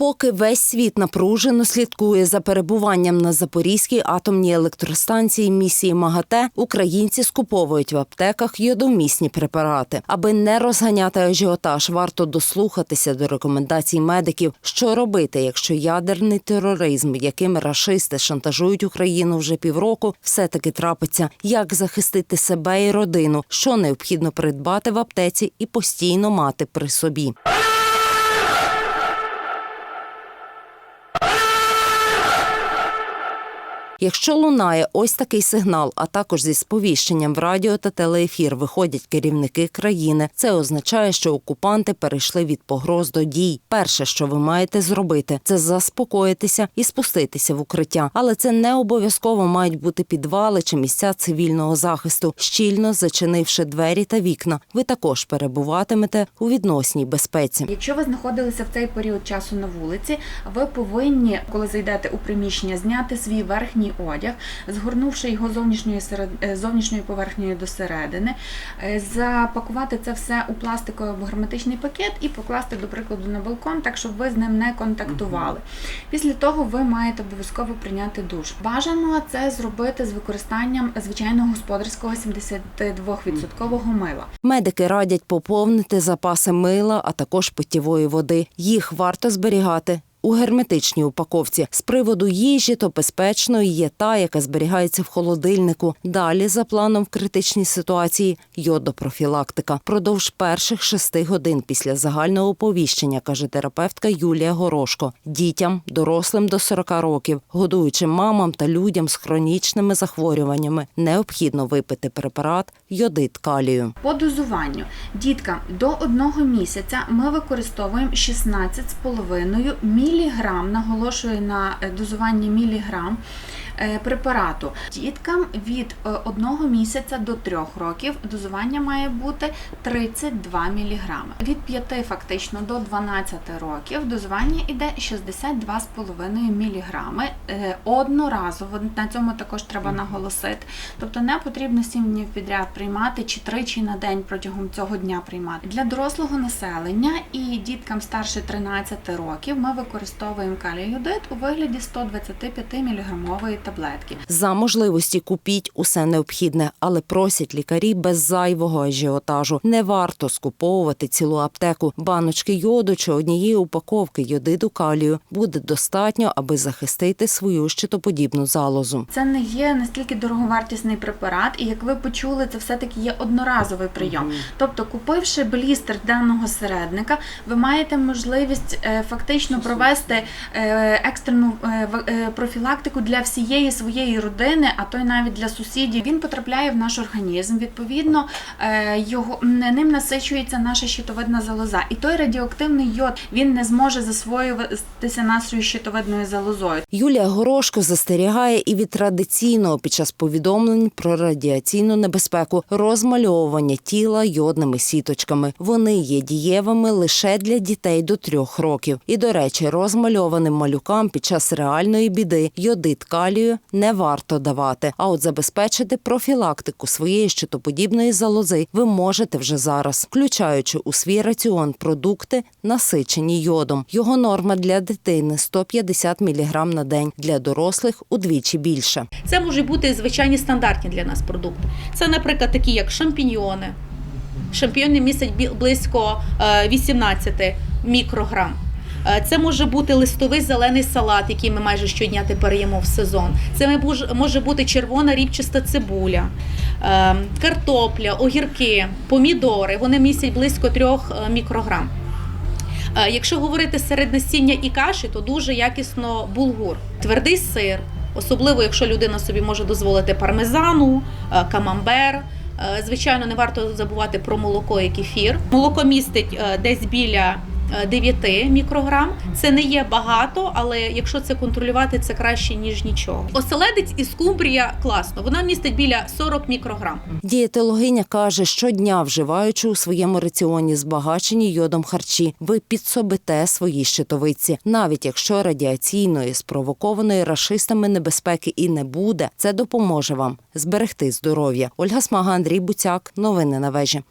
Поки весь світ напружено слідкує за перебуванням на Запорізькій атомній електростанції місії МАГАТЕ, українці скуповують в аптеках йодомісні препарати. Аби не розганяти ажіотаж, варто дослухатися до рекомендацій медиків, що робити, якщо ядерний тероризм, яким рашисти шантажують Україну вже півроку, все-таки трапиться. Як захистити себе і родину, що необхідно придбати в аптеці і постійно мати при собі. Якщо лунає ось такий сигнал, а також зі сповіщенням в радіо та телеефір виходять керівники країни, це означає, що окупанти перейшли від погроз до дій. Перше, що ви маєте зробити, це заспокоїтися і спуститися в укриття. Але це не обов'язково мають бути підвали чи місця цивільного захисту. Щільно зачинивши двері та вікна, ви також перебуватимете у відносній безпеці. Якщо ви знаходилися в цей період часу на вулиці, ви повинні, коли зайдете у приміщення, зняти свій верхній одяг, згорнувши його зовнішньою серед е, зовнішньою поверхнею до середини, е, запакувати це все у пластиковий або герметичний пакет і покласти, до прикладу, на балкон, так щоб ви з ним не контактували. Після того ви маєте обов'язково прийняти душ. Бажано це зробити з використанням звичайного господарського 72% мила. Медики радять поповнити запаси мила, а також питтєвої води. Їх варто зберігати. У герметичній упаковці з приводу їжі, то безпечною є та, яка зберігається в холодильнику. Далі, за планом в критичній ситуації, йодопрофілактика. Продовж перших шести годин після загального оповіщення, каже терапевтка Юлія Горошко, дітям, дорослим до 40 років, годуючим мамам та людям з хронічними захворюваннями, необхідно випити препарат йодит калію. По дозуванню діткам до одного місяця ми використовуємо 16,5 міліграм, наголошую на е, дозуванні міліграм препарату. Діткам від е, одного місяця до трьох років дозування має бути 32 міліграми. Від 5 фактично до 12 років дозування йде 62,5 міліграми е, одноразово. На цьому також треба наголосити. Тобто не потрібно 7 днів підряд приймати чи тричі на день протягом цього дня приймати. Для дорослого населення і діткам старше 13 років ми використовуємо каліюдит у вигляді 125 міліграмової таблетки. За можливості купіть усе необхідне, але просять лікарі без зайвого ажіотажу. Не варто скуповувати цілу аптеку. Баночки йоду чи однієї упаковки йодиду калію буде достатньо, аби захистити свою щитоподібну залозу. Це не є настільки дороговартісний препарат, і як ви почули, це все-таки є одноразовий прийом. Тобто, купивши блістер даного середника, ви маєте можливість е, фактично провести е, екстрену е, профілактику для всієї своєї родини, а то й навіть для сусідів. Він потрапляє в наш організм. Відповідно, е, його ним насичується наша щитовидна залоза. І той радіоактивний йод він не зможе засвоюватися нашою щитовидною залозою. Юлія Горошко застерігає і від традиційного під час повідомлень про радіаційну небезпеку розмальовування тіла йодними сіточками. Вони є дієвими лише для дітей до трьох років. І, до речі, розмальованим малюкам під час реальної біди йодит калію не варто давати. А от забезпечити профілактику своєї щитоподібної залози ви можете вже зараз, включаючи у свій раціон продукти, насичені йодом. Його норма для дитини 150 мг на день, для дорослих удвічі більше. Це можуть бути звичайні стандартні для нас продукти. Це, наприклад, такі як шампіньйони. Шампіньйони містять близько е, 18 мікрограм. Е, Це може бути листовий зелений салат, який ми майже щодня тепер їмо в сезон. Це може бути червона ріпчаста цибуля, е, картопля, огірки, помідори. Вони містять близько 3 мікрограм. Е, Якщо говорити серед насіння і каші, то дуже якісно булгур, твердий сир, особливо якщо людина собі може дозволити пармезану, е, камамбер. Е, Звичайно, не варто забувати про молоко і кефір. Молоко містить е, десь біля е, 9 мікрограм. Це не є багато, але якщо це контролювати, це краще ніж нічого. Оселедець і скумбрія класно. Вона містить біля 40 мікрограм. Дієтологиня каже, щодня вживаючи у своєму раціоні збагачені йодом харчі, ви підсобите свої щитовиці. Навіть якщо радіаційної спровокованої рашистами небезпеки і не буде, це допоможе вам зберегти здоров'я. Ольга Смага, Андрій Буцяк. Новини на вежі.